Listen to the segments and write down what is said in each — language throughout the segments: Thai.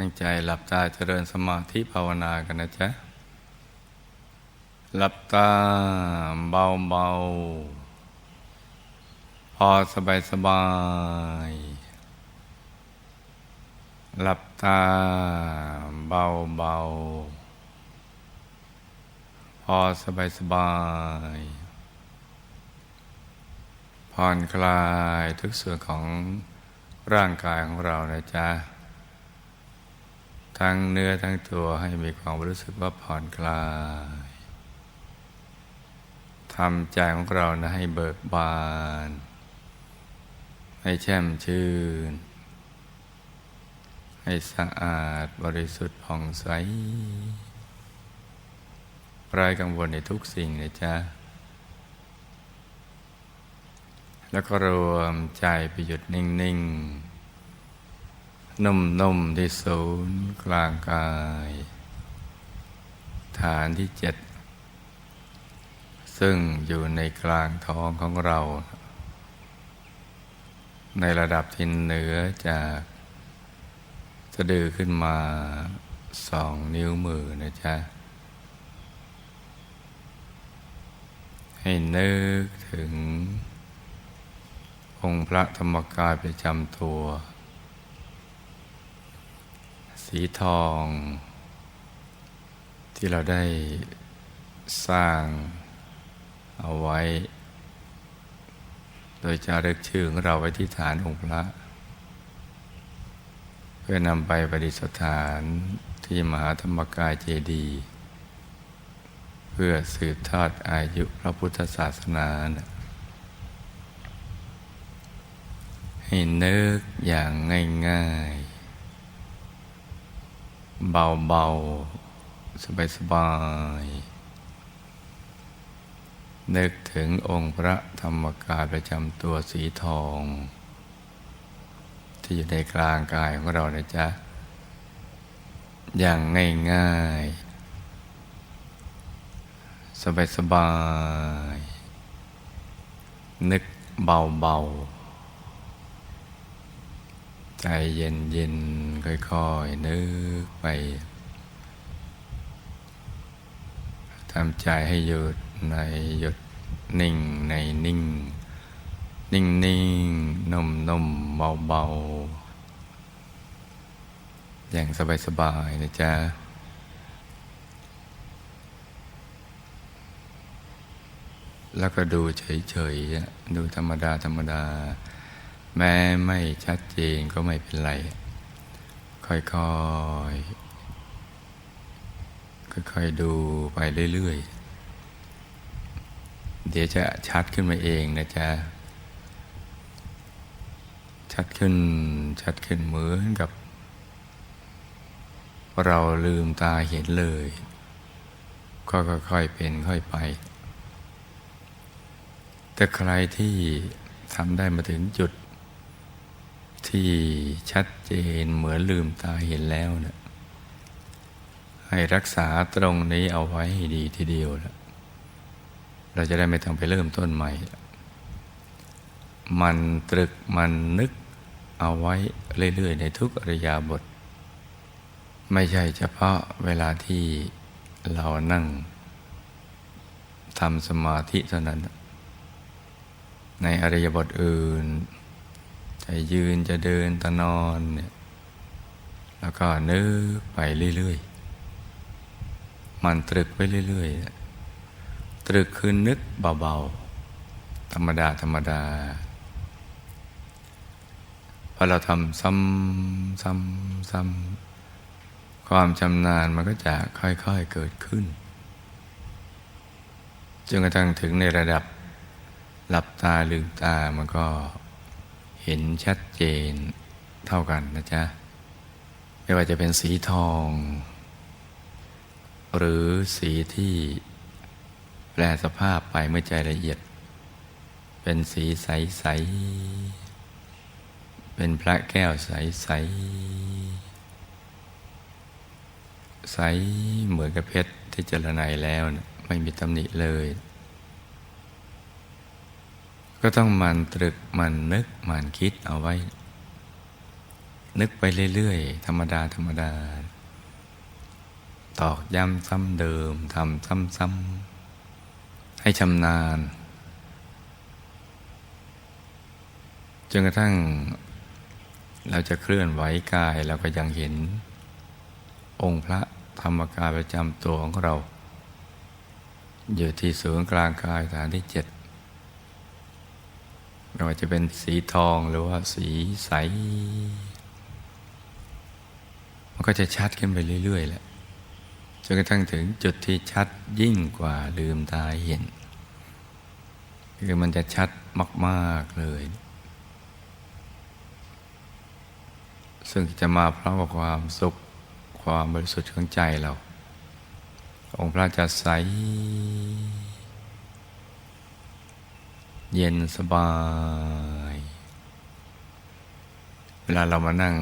ตั้งใจหลับตาเจริญสมาธิภาวนากันนะจ๊ะ หลับตาเบาเบาๆพอสบายสบาย หลับตาเบาเบาๆพอสบายสบายผ่อนคลายทุกส่วนของร่างกายของเรานะจ๊ะ ทั้งเนื้อทั้งตัวให้มีความรู้สึกว่าผ่อนคลายทำใจของเรานะให้เบิกบาน ให้แช่มชื่น ให้สะอาดบริสุทธิ์ผ่องใสไร้กังวลในทุกสิ่งนะจ๊ะ แล้วก็รวมใจไปหยุดนิ่ง ๆ นุ่มๆที่ศูนย์กลางกาย ฐานที่เจ็ด ซึ่งอยู่ในกลางท้องของเรา ในระดับที่เหนือจากสะดือขึ้นมาสองนิ้วมือนะจ๊ะ ให้นึกถึง องค์พระธรรมกายประจำตัว สีทอง ที่เราได้สร้างเอาไว้ โดยจะเรึกชื่อของเราไว้ที่ฐานองค์พระ เพื่อนำไปประดิษฐานที่มหาธรรมกายเจดีย์เพื่อสืบทอดอายุพระพุทธศาสนานะให้นึกอย่างง่าย ๆเบาๆสบายๆนึกถึงองค์พระธรรมกายประจำตัวสีทอง ที่อยู่ในกลางกายของเรานะจ๊ะ อย่างง่ายๆ สบายๆนึกเบาๆ ใจเย็นเย็นค่อยๆ นึกไปทำใจให้หยุดในหยุดนิ่งในนิ่ง นิ่งนิ่งนุ่มนุ่มเบาเบาอย่างสบายสบายนะจ๊ะแล้วก็ดูเฉยๆดูธรรมดาธรรมดา แม้ไม่ชัดเจนก็ไม่เป็นไร ค่อยๆ ค่อยๆ ดูไปเรื่อยๆ เดี๋ยวจะชัดขึ้นมาเองนะจ๊ะ ชัดขึ้น ชัดขึ้นเหมือนกับ เราลืมตาเห็นเลย ก็ค่อยๆ เป็นค่อยไป แต่ใครที่ทำได้มาถึงจุด ที่ชัดเจนเหมือนลืมตาเห็นแล้วนะให้รักษาตรงนี้เอาไว้ให้ดีทีเดียวนะเราจะได้ไม่ต้องไปเริ่มต้นใหม่ มันตรึกมันนึกเอาไว้เรื่อย ๆ ในทุกอริยาบท ไม่ใช่เฉพาะเวลาที่เรานั่งทำสมาธิเท่านั้น ในอริยบทอื่น จะยืนจะเดินจะนอนเนี่ยแล้วก็นึกไปเรื่อยๆ มันตรึกไปเรื่อยๆ ตรึกคือนึกเบาๆ ธรรมดาธรรมดาพอเราทำซ้ำซ้ำซ้ำความชำนาญมันก็จะค่อยๆเกิดขึ้นจนกระทั่งถึงในระดับหลับตาลืมตามันก็ เห็นชัดเจนเท่ากันนะจ๊ะ ไม่ว่าจะเป็นสีทอง หรือสีที่แปลสภาพไปเมื่อใจละเอียด เป็นสีใสใสเป็นพระแก้วใสใสใสเหมือนกับเพชรที่เจรไนแล้วนะไม่มีตำหนิเลย ก็ต้องมันตรึกมันนึกมันคิดเอาไว้ นึกไปเรื่อยๆ ธรรมดาธรรมดา ตอกย้ำซ้ำเดิมทำซ้ำๆให้ชำนาญจนกระทั่งเราจะเคลื่อนไหวกายเราก็ยังเห็น องค์พระธรรมกายประจำตัวของเรา อยู่ที่ศูนย์กลางกายฐานที่เจ็ด ไม่ว่าจะเป็นสีทองหรือว่าสีใส มันก็จะชัดขึ้นไปเรื่อย ๆ แหละจนกระทั่งถึงจุดที่ชัดยิ่งกว่าลืมตาเห็น คือมันจะชัดมาก ๆ เลย ซึ่งจะมาพร้อมกับความสุขความบริสุทธิ์ของใจเรา องค์พระจะใส เย็นสบาย เวลาเรามานั่ง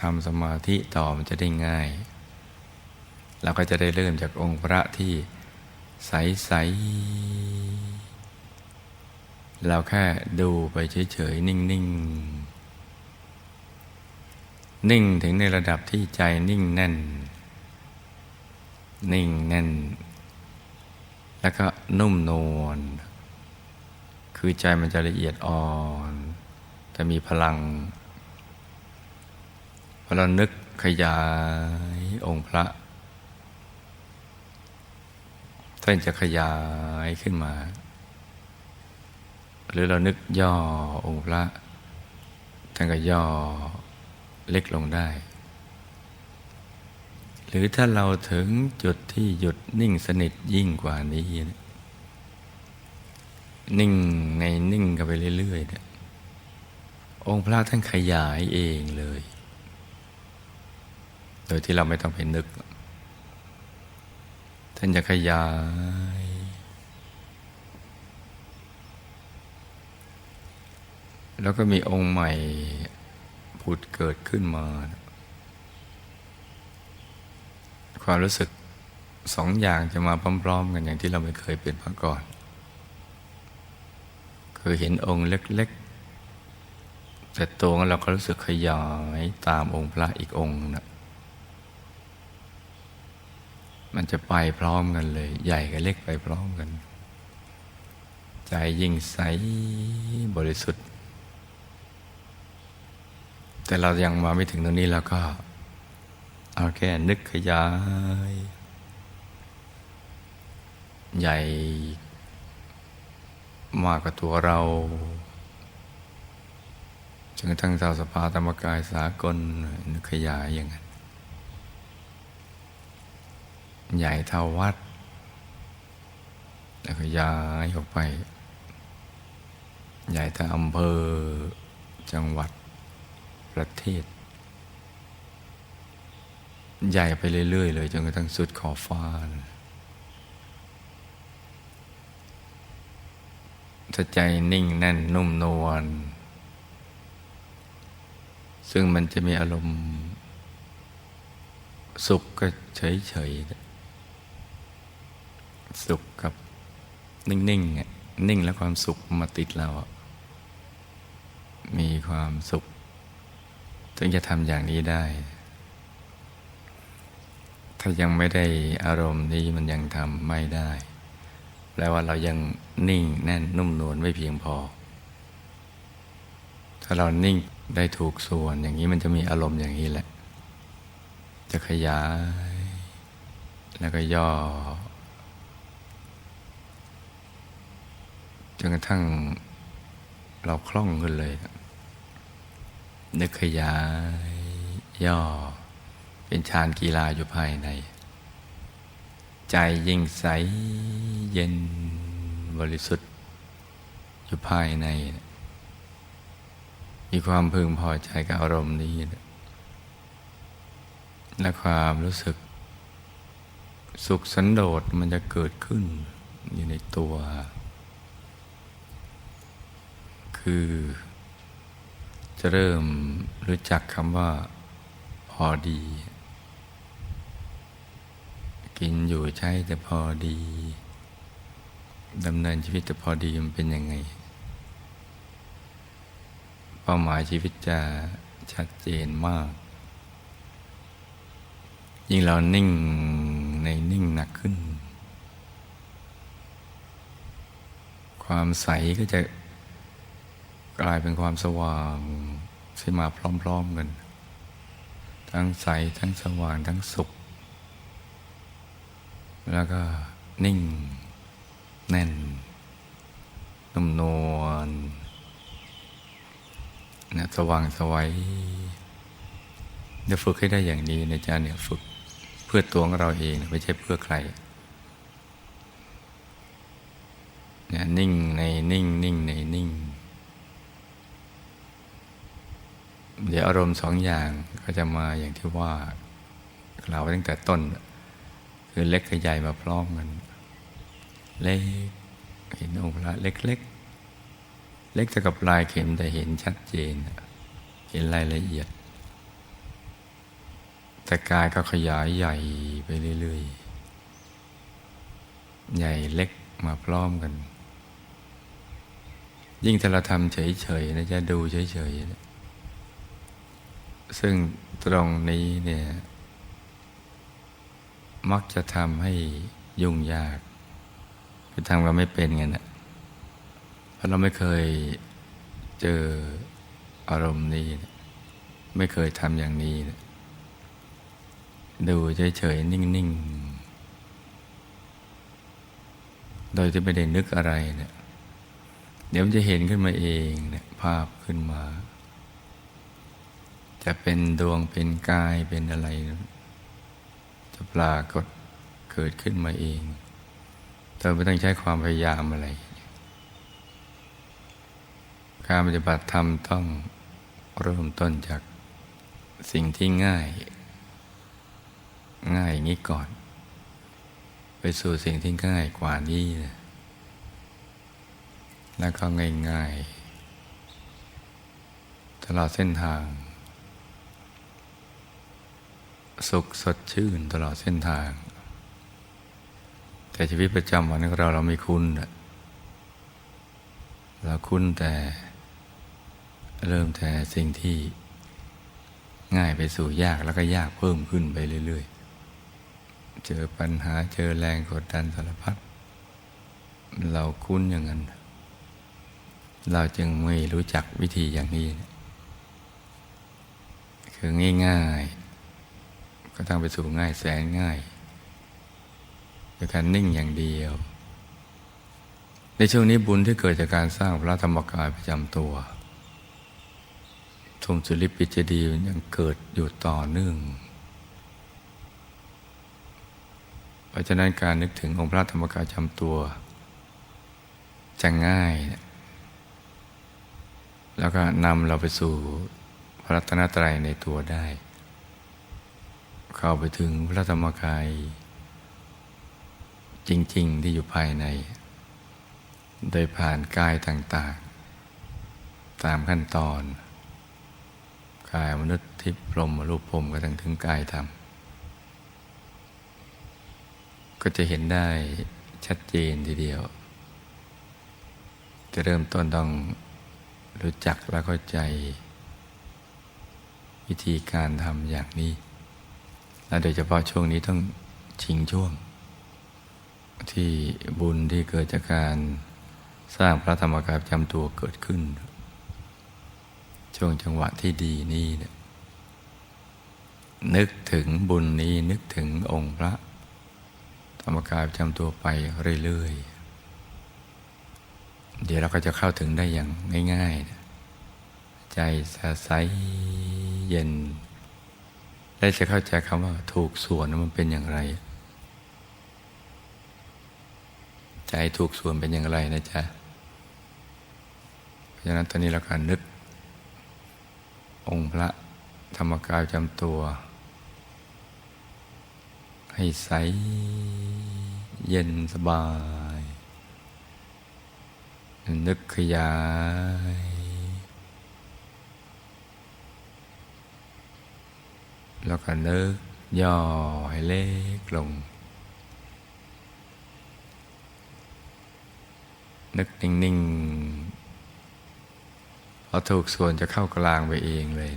ทำสมาธิต่อมันจะได้ง่าย เราก็จะได้เริ่มจากองค์พระที่ใส ๆ เราแค่ดูไปเฉย ๆ นิ่ง ๆ นิ่งถึงในระดับที่ใจนิ่งแน่น นิ่งแน่น แล้วก็นุ่มนวล คือใจมันจะละเอียดอ่อนจะมีพลังพอเรานึกขยายองค์พระท่านจะขยายขึ้นมา หรือเรานึกย่อองค์พระท่านก็ย่อเล็กลงได้ หรือถ้าเราถึงจุดที่หยุดนิ่งสนิทยิ่งกว่านี้นิ่ นิ่งในนิ่งกันไปเรื่อยๆเนี่ยองค์พระท่านขยายเองเลย โดยที่เราไม่ต้องไปนึก ท่านจะขยาย แล้วก็มีองค์ใหม่ผุดเกิดขึ้นมา ความรู้สึกสองอย่างจะมาพร้อมๆกันอย่างที่เราไม่เคยเป็นมาก่อน คือเห็นองค์เล็ก ๆ แต่ตัวของเราก็รู้สึกขยายตามองค์พระอีกองค์นะมันจะไปพร้อมกันเลย ใหญ่กับเล็กไปพร้อมกัน ใจยิ่งใสบริสุทธิ์ แต่เรายังมาไม่ถึงตรงนี้แล้วก็ เอาแค่นึกขยาย ใหญ่ มากกว่าตัวเราจนกระทั่งเท่าสภาธรรมกายสากลขยายอย่างนั้น ใหญ่เท่าวัดแล้วก็ย้ายออกไป ใหญ่เท่าอำเภอ จังหวัดประเทศ ใหญ่ไปเรื่อย ๆ เลยจนกระทั่งสุดขอบฟ้าถ้า ใจนิ่งแน่นนุ่มนวลซึ่งมันจะมีอารมณ์ สุขก็เฉยๆสุขกับนิ่งๆนิ่งแล้วความสุขมาติดเรา มีความสุขถึงจะทำอย่างนี้ได้ ถ้ายังไม่ได้อารมณ์นี้มันยังทำไม่ได้ ลว่าเรายังนิ่งแน่นนุ่มนวลไม่เพียงพอ ถ้าเรานิ่งได้ถูกส่วนอย่างนี้มันจะมีอารมณ์อย่างนี้แหละ จะขยาย แล้วก็ย่อจนกระทั่งเราคล่องขึ้นเลยนึกขยาย ย่อ เป็นฌานกีฬาอยู่ภายใน ใจยิ่งใสเย็นบริสุทธิ์ อยู่ภายใน มีความพึงพอใจกับอารมณ์นี้ และความรู้สึก สุขสันโดษมันจะเกิดขึ้นอยู่ในตัว คือจะเริ่มรู้จักคำว่าพอดี กินอยู่ใช้แต่พอดีดำเนินชีวิตแต่พอดีมันเป็นยังไง เป้าหมายชีวิตจะชัดเจนมาก ยิ่งเรานิ่งในนิ่งหนักขึ้น ความใสก็จะกลายเป็นความสว่างที่มาพร้อม ๆกัน ทั้งใสทั้งสว่างทั้งสุข แล้วก็นิ่ง แน่น นุ่มนวลนะสว่างสวัยจะฝึกให้ได้อย่างนี้นะจ๊ะเนี่ยฝึกเพื่อตัวของเราเองไม่ใช่เพื่อใครเนี่ยนิ่งในนิ่งนิ่งในนิ่ง เดี๋ยวอารมณ์สองอย่างก็จะมาอย่างที่ว่ากล่าวไว้ตั้งแต่ต้น คือเล็กกับใหญ่มาพร้อมกัน เล็กเห็นองค์พระเล็กเล็กเล็กเท่ากับลายเข็มแต่เห็นชัดเจน เห็นรายละเอียด แต่กายก็ขยายใหญ่ไปเรื่อยๆ ใหญ่เล็กมาพร้อมกัน ยิ่งถ้าเราทำเฉยๆนะจะดูเฉยๆซึ่งตรงนี้เนี่ย มักจะทำให้ยุ่งยาก คือทำกันไม่เป็นไงนะเพราะเราไม่เคยเจออารมณ์นี้นะไม่เคยทำอย่างนี้นะดูเฉยๆนิ่งๆ โดยที่ไม่ได้นึกอะไรเนะี่ยเดี๋ยวมันจะเห็นขึ้นมาเองเนะี่ยภาพขึ้นมา จะเป็นดวงเป็นกายเป็นอะไรนะ จะปรากฏเกิดขึ้นมาเอง เธอไม่ต้องใช้ความพยายามอะไร การปฏิบัติธรรมต้องเริ่มต้นจากสิ่งที่ง่าย ง่ายอย่างนี้ก่อน ไปสู่สิ่งที่ง่ายกว่านี้นะแล้วก็ง่ายๆตลอดเส้นทาง สุขสดชื่นตลอดเส้นทาง แต่ชีวิตประจำวันของเราเราไม่คุ้นเราคุ้นแต่เริ่มแต่สิ่งที่ง่ายไปสู่ยากแล้วก็ยากเพิ่มขึ้นไปเรื่อย ๆ เจอปัญหาเจอแรงกดดันสารพัดเราคุ้นอย่างนั้น เราจึงไม่รู้จักวิธีอย่างนี้ คือง่าย ๆ ก็ต้งไปสู่ง่ายแสนง่ายโดยการนิ่งอย่างเดียว ในช่วงนี้บุญที่เกิดจากการสร้างพระธรรมกายประจำตัวทุมสุริปิจดียังเกิดอยู่ต่อเนื่อง เพราะฉะนั้นการนึกถึงองค์พระธรรมกายจำตัว จะง่าย แล้วก็นำเราไปสู่พระรัตนตรัยในตัวได้ เข้าไปถึงพระธรรมกาย จริง ๆ ที่อยู่ภายใน โดยผ่านกายต่างๆ ตามขั้นตอน กายมนุษย์ทิพย์พรหมรูปพรหมก็ทั้งถึงกายธรรม ก็จะเห็นได้ชัดเจนทีเดียว จะเริ่มต้นต้องรู้จักและเข้าใจ วิธีการทำอย่างนี้ และโดยเฉพาะช่วงนี้ต้องชิงช่วง ที่บุญที่เกิดจากการสร้างพระธรรมกายประจำตัวเกิดขึ้น ช่วงจังหวะที่ดีนี่เนี่ยนึกถึงบุญนี้นึกถึงองค์พระ ธรรมกายประจำตัวไปเรื่อยๆ เดี๋ยวเราก็จะเข้าถึงได้อย่างง่าย ๆ ใจใสเย็น และจะเข้าใจคำว่าถูกส่วนมันเป็นอย่างไร ใจถูกส่วนเป็นอย่างไรนะจ๊ะ เพราะฉะนั้นตอนนี้เราการนึก องค์พระธรรมกายจำตัว ให้ใสเย็นสบาย นึกขยาย แล้วก็นึกย่อให้เล็กลง นึกนิ่งๆพอถูกส่วนจะเข้ากลางไปเองเลย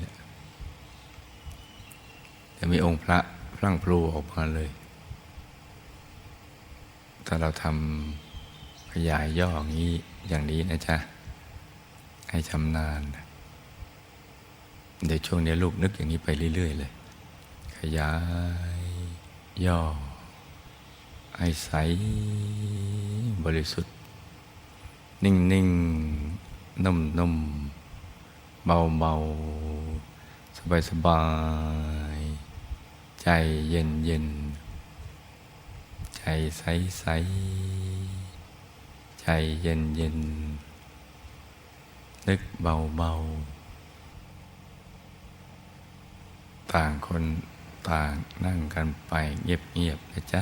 จะมีองค์พระพรั่งพรูออกมาเลย ถ้าเราทำขยายย่ออย่างนี้อย่างนี้นะจ๊ะ ให้ชำนาญเดี๋ยวช่วงนี้ลูกนึกอย่างนี้ไปเรื่อย ๆ เลย ยาย ย่อ ให้ใสบริสุทธิ์ นิ่งๆนุ่มๆเบาๆสบายๆใจเย็นๆใจใสๆใจเย็นๆนึกเบาๆต่างคน ต่างนั่งกันไปเงียบๆนะจ๊ะ